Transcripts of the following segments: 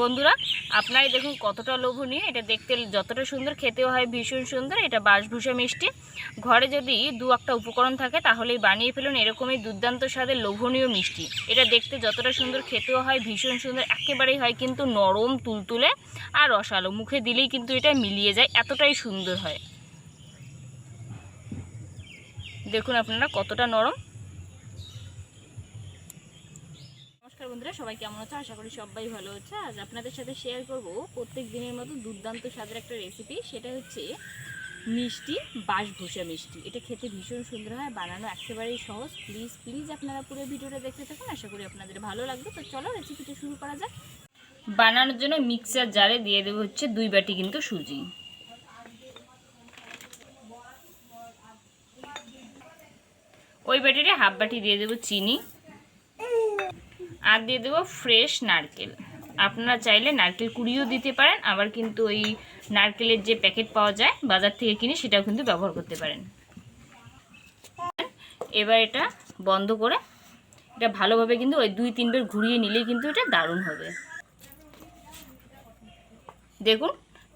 বন্ধুরা, আপনারাই দেখুন কতটা লোভনীয়। এটা দেখতে যতটা সুন্দর, খেতেও হয় ভীষণ সুন্দর। এটা বাঁশভূষা মিষ্টি। ঘরে যদি দু একটা উপকরণ থাকে, তাহলেই বানিয়ে ফেলুন। এরকমই দুর্দান্ত স্বাদের লোভনীয় মিষ্টি। এটা দেখতে যতটা সুন্দর, খেতেও হয় ভীষণ সুন্দর। একেবারেই হয় কিন্তু নরম, তুলতুলে আর রসালো। মুখে দিলেই কিন্তু এটা মিলিয়ে যায়, এতটাই সুন্দর হয়। দেখুন আপনারা কতটা নরম। নমস্কার বন্ধুরা, সবাই কেমন আছো? আশা করি সবাই ভালো আছে। আজ আপনাদের সাথে শেয়ার করব প্রত্যেক দিনের মতো দুর্দান্ত স্বাদের একটা রেসিপি সেটা হচ্ছে মিষ্টি, বাঁশভূষা মিষ্টি। এটা খেতে ভীষণ সুন্দর হয়, বানানো একেবারেই সহজ। প্লিজ প্লিজ আপনারা পুরো ভিডিওটা দেখতে থাকুন, আশা করি আপনাদের ভালো লাগবে। তো চলো রেসিপিটা শুরু করা যাক। বানানোর জন্য মিক্সার জারে দিয়ে দেবো হচ্ছে দুই বাটি কিন্তু সুজি। ওই বাটিতে হাফ বাটি দিয়ে দেবো চিনি। আর দিয়ে দেবো ফ্রেশ নারকেল। আপনারা চাইলে নারকেল কুড়িও দিতে পারেন, আবার কিন্তু ওই নারকেলের যে প্যাকেট পাওয়া যায়, বাজার থেকে কিনে সেটাও কিন্তু ব্যবহার করতে পারেন। এবার এটা বন্ধ করে, এটা ভালোভাবে কিন্তু ওই দুই তিনবার ঘুরিয়ে নিলেই কিন্তু এটা দারুণ হবে। দেখুন,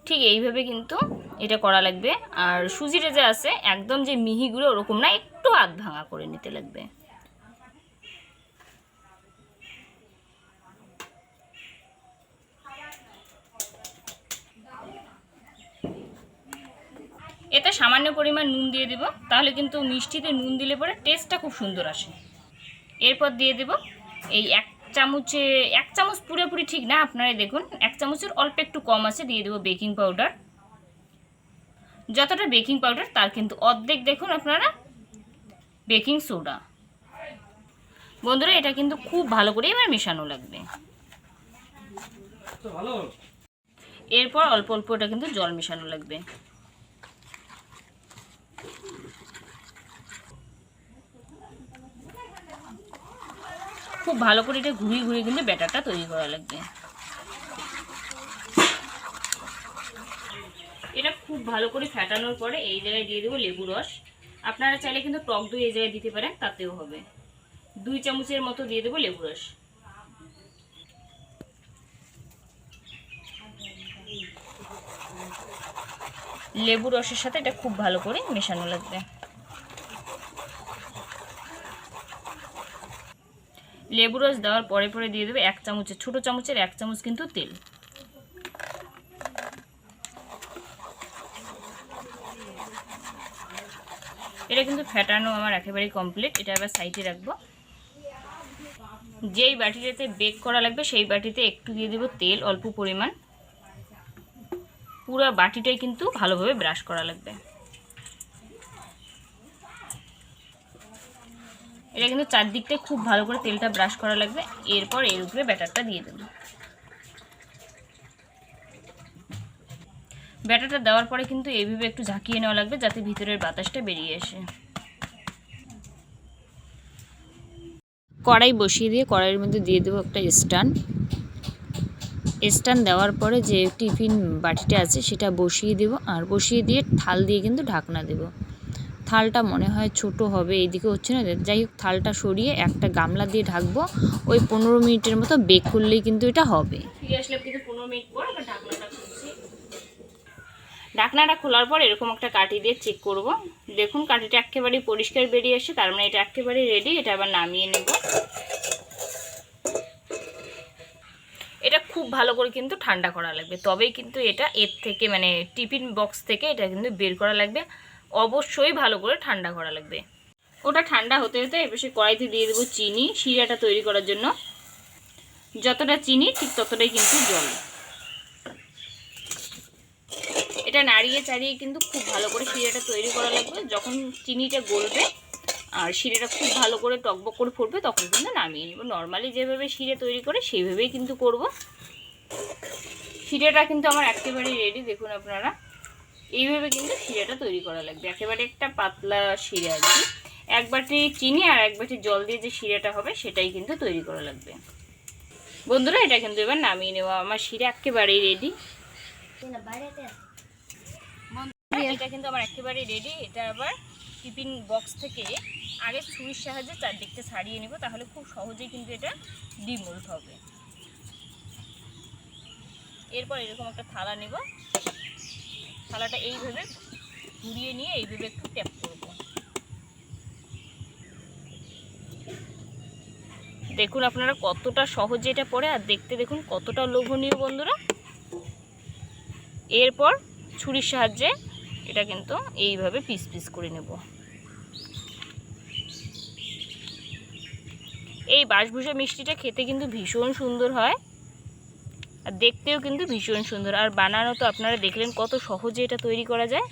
ঠিক এইভাবে কিন্তু এটা করা লাগবে, আর সুজিটা যে আছে, একদম যে মিহিগুলো ওরকম না, একটু আধ ভাঙা করে নিতে লাগবে। এতে সামান্য পরিমাণ নুন দিয়ে দেব। তাহলে কিন্তু মিষ্টিতে নুন দিলে পরে টেস্টটা খুব সুন্দর আসে। এরপর দিয়ে দেব এই এক চামচে এক চামচ পুরোপুরি ঠিক না আপনারাই দেখুন এক চামচের অল্প একটু কম আছে দিয়ে দেবো বেকিং পাউডার যতটা বেকিং পাউডার তার কিন্তু অর্ধেক দেখুন আপনারা বেকিং সোডা বন্ধুরা এটা কিন্তু খুব ভালো করে এবার মেশানো লাগবে। এরপর অল্প অল্প এটা কিন্তু জল মেশানো লাগবে। খুব ভালো করে এটা ঘুরিয়ে ঘুরিয়ে কিন্তু ব্যাটারটা তৈরি করা লাগবে। এটা খুব ভালো করে ফ্যাটানোর পরে এই জায়গায় দিয়ে দেবো লেবু রস। আপনারা চাইলে কিন্তু টক দই এই জায়গায় দিতে পারেন, তাতেও হবে। দুই চামচের মতো দিয়ে দেবো লেবু রস। লেবু রসের সাথে এটা খুব ভালো করে মেশানো লাগবে। লেবু রস দেওয়ার পরে পরে দিয়ে দেবে এক চামচের, ছোটো চামচের এক চামচ কিন্তু তেল। এটা কিন্তু ফ্যাটানো আমার একেবারেই কমপ্লিট এটা আবার সাইডে রাখব। যেই বাটিটাতে বেক করা লাগবে, সেই বাটিতে একটু দিয়ে দেবো তেল, অল্প পরিমাণ। পুরো বাটিটাই কিন্তু ভালোভাবে ব্রাশ করা লাগবে। এটা কিন্তু চারদিকটা খুব ভালো করে তেলটা ব্রাশ করা লাগবে। এরপর এর উপরে ব্যাটারটা দিয়ে দেবো। ব্যাটারটা দেওয়ার পরে কিন্তু এইভাবে একটু ঝাঁকিয়ে নেওয়া লাগবে যাতে ভিতরের বাতাসটা বেরিয়ে আসে। কড়াই বসিয়ে দিয়ে কড়াইয়ের মধ্যে দিয়ে দেবো একটা স্ট্যান্ড স্ট্যান্ড দেওয়ার পরে যে টিফিন বাটিটা আছে সেটা বসিয়ে দেব। আর বসিয়ে দিয়ে থাল দিয়ে কিন্তু ঢাকনা দেব। থালটা মনে হয় ছোট হবে, এইদিকে হচ্ছে না। যাই হোক, থালটা সরিয়ে একটা গামলা দিয়ে ঢাকবো। ওই পনেরো মিনিটের মতো বেক করলেই কিন্তু এটা হবে। ঢাকনাটা খোলার পর এরকম একটা কাঠি দিয়ে চেক করব। দেখুন, কাঠিটা একেবারেই পরিষ্কার বেরিয়ে আসে তার মানে এটা একেবারে রেডি এটা আবার নামিয়ে নেব। এটা খুব ভালো করে কিন্তু ঠান্ডা করা লাগবে। তবেই কিন্তু এটা এর থেকে মানে টিফিন বক্স থেকে এটা কিন্তু বের করা লাগবে। অবশ্যই ভালো করে ঠান্ডা করা লাগবে। ওটা ঠান্ডা হতে হতে এবার সে কড়াইতে দিয়ে দেবো চিনি, শিরাটা তৈরি করার জন্য। যতটা চিনি, ঠিক ততটাই কিন্তু জল। এটা নাড়িয়ে চাড়িয়ে কিন্তু খুব ভালো করে শিরাটা তৈরি করা লাগবে। যখন চিনিটা গলবে আর শিরেটা খুব ভালো করে টকবক করে ফুটবে, তখন কিন্তু নামিয়ে নেব। নর্মালি যেভাবে শিরে তৈরি করে সেইভাবেই কিন্তু করব। শিরেটা কিন্তু আমার একেবারে রেডি দেখুন আপনারা। এইভাবে কিন্তু শিরাটা তৈরি করা লাগবে। একেবারে একটা পাতলা শিরা আর কি। এক বাটি চিনি আর এক বাটি জল দিয়ে যে শিরাটা হবে, সেটাই কিন্তু তৈরি করা লাগবে। বন্ধুরা, এটা কিন্তু এবার নামিয়ে নেওয়া। আমার শিরা একেবারেই রেডি এটা কিন্তু আমার একেবারে রেডি এটা আবার টিফিন বক্স থেকে আগে ছুরির সাহায্যে চারদিকটা ছাড়িয়ে নেব, তাহলে খুব সহজেই কিন্তু এটা ডিমোল্ড হবে। এরপর এরকম একটা থালা নেব। থালাটা এইভাবে ঘুরিয়ে নিয়ে এইভাবে একটু ট্যাপ করব। দেখুন আপনারা কতটা সহজে এটা পড়ে আর দেখতে দেখুন কতটা লোভনীয় বন্ধুরা। এরপর ছুরির সাহায্যে এটা কিন্তু এইভাবে পিস পিস করে নেব। এই বাঁশভুষা মিষ্টিটা খেতে কিন্তু ভীষণ সুন্দর হয়। আর দেখতেও কিন্তু ভীষণ সুন্দর। আর বানানো তো আপনারা দেখলেন কত সহজে এটা তৈরি করা যায়।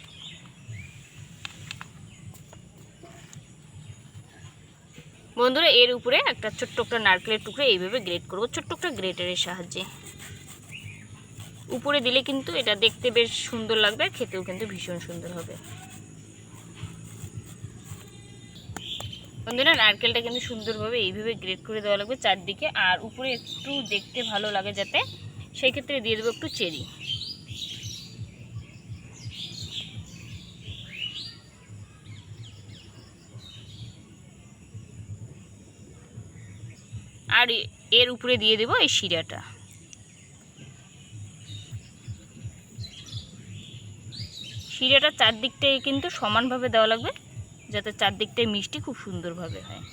বন্ধুরা, এর উপরে একটা ছোট্ট একটা নারকেলের টুকরো এইভাবে গ্রেট করব। ছোট্ট একটা গ্রেটারের সাহায্যে। উপরে দিলে কিন্তু এটা দেখতে বেশ সুন্দর লাগবে আর খেতেও কিন্তু ভীষণ সুন্দর হবে। বন্ধুরা, নারকেলটা কিন্তু সুন্দরভাবে এইভাবে গ্রেট করে দেওয়া লাগবে চারদিকে। আর উপরে একটু দেখতে ভালো লাগে যাতে সেই ক্ষেত্রে দিয়ে দেবো একটু চেরি। আর এর উপরে দিয়ে দেবো এই শিরাটা। শিরাটা চারদিকটায় কিন্তু সমানভাবে দেওয়া লাগবে, যাতে চারদিকটায় মিষ্টি খুব সুন্দরভাবে হয়।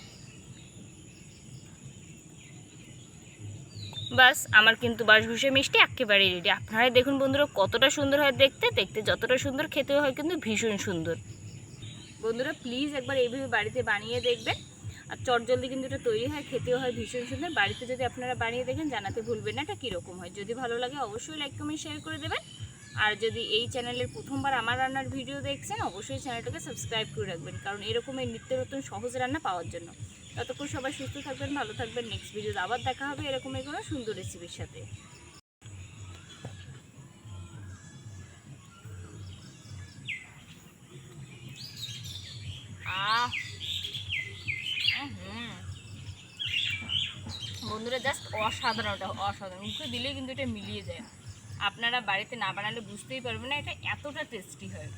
বাস, আমার কিন্তু বাসভুষে মিষ্টি একেবারেই রেডি আপনারাই দেখুন বন্ধুরা, কতটা সুন্দর হয় দেখতে দেখতে যতটা সুন্দর, খেতেও হয় কিন্তু ভীষণ সুন্দর। বন্ধুরা প্লিজ একবার এইভাবে বাড়িতে বানিয়ে দেখবেন। আর চটজলদি কিন্তু এটা তৈরি হয়, খেতেও হয় ভীষণ সুন্দর। বাড়িতে যদি আপনারা বানিয়ে দেখেন, জানাতে ভুলবেন না, এটা কীরকম হয়? যদি ভালো লাগে, অবশ্যই লাইক কমেন্ট শেয়ার করে দেবেন। আর যদি এই চ্যানেলের প্রথমবার আমার রান্নার ভিডিও দেখছেন, অবশ্যই চ্যানেলটাকে সাবস্ক্রাইব করে রাখবেন। কারণ এরকমের নিত্য নতুন সহজ রান্না পাওয়ার জন্য। ততক্ষণ সবাই সুস্থ থাকবেন, ভালো থাকবেন। নেক্সট ভিডিওতে আবার দেখা হবে এরকমের কোনো সুন্দর রেসিপির সাথে। বন্ধুরা জাস্ট অসাধারণ ওটা অসাধারণ। মুখে দিলেই কিন্তু এটা মিলিয়ে যায়। আপনারা বাড়িতে না বানালে বুঝতেই পারবেন না, এটা এতটা টেস্টি হয়।